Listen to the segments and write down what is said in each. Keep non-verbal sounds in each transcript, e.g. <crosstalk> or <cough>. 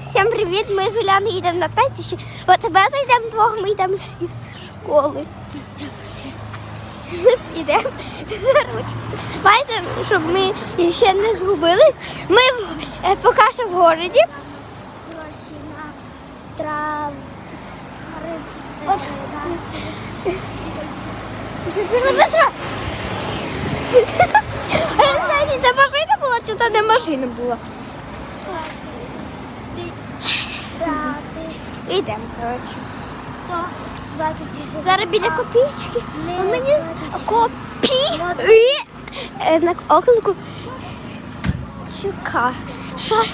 Всім привіт! Ми з Уляною їдемо на танці. В тебе зайдемо двох, ми йдемо з школи. <laughs> Підемо за ручки. Бачите, щоб ми ще не згубились. Ми в- е, поки що в городі. От. Пішли, пішли, быстро! <laughs> А я не знаю, це машина була, чи це не машина була. Йдемо, коротше. Зараз біля копійки. А мені з копі. Е, Знак оклику. Чука. Що?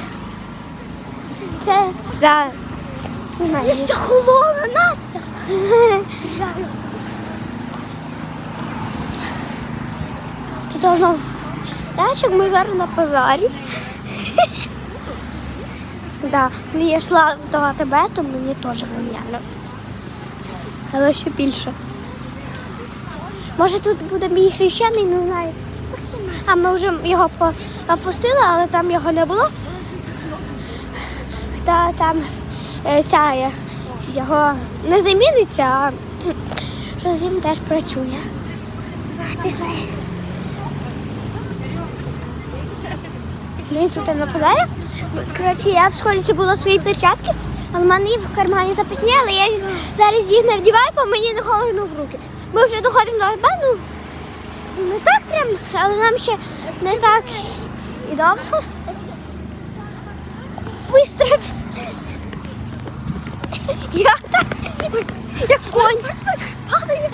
Це зараз. Не знаю. Я все холодна, Настя. Тут должно... Знаєш, як ми зараз на базарі. Да, коли я йшла до АТБ, то мені теж поміняли. Але ще більше. Може тут буде мій хрещений, не знаю. А ми вже його опустили, але там його не було. Та там е, ця його не заміниться, а <clears throat> що він теж працює. Пішли. Ми тут на базарі. Коротше, я в школі забула свої перчатки, але в мене їх в кармані запасні, але я зараз їх не вдіваю, бо мені не холодно в руки. Ми вже доходимо до альба, ну не так прям, але нам ще не так і довго. Быстро. Я так, як конь. Падає.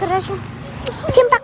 Коротше, всім пока.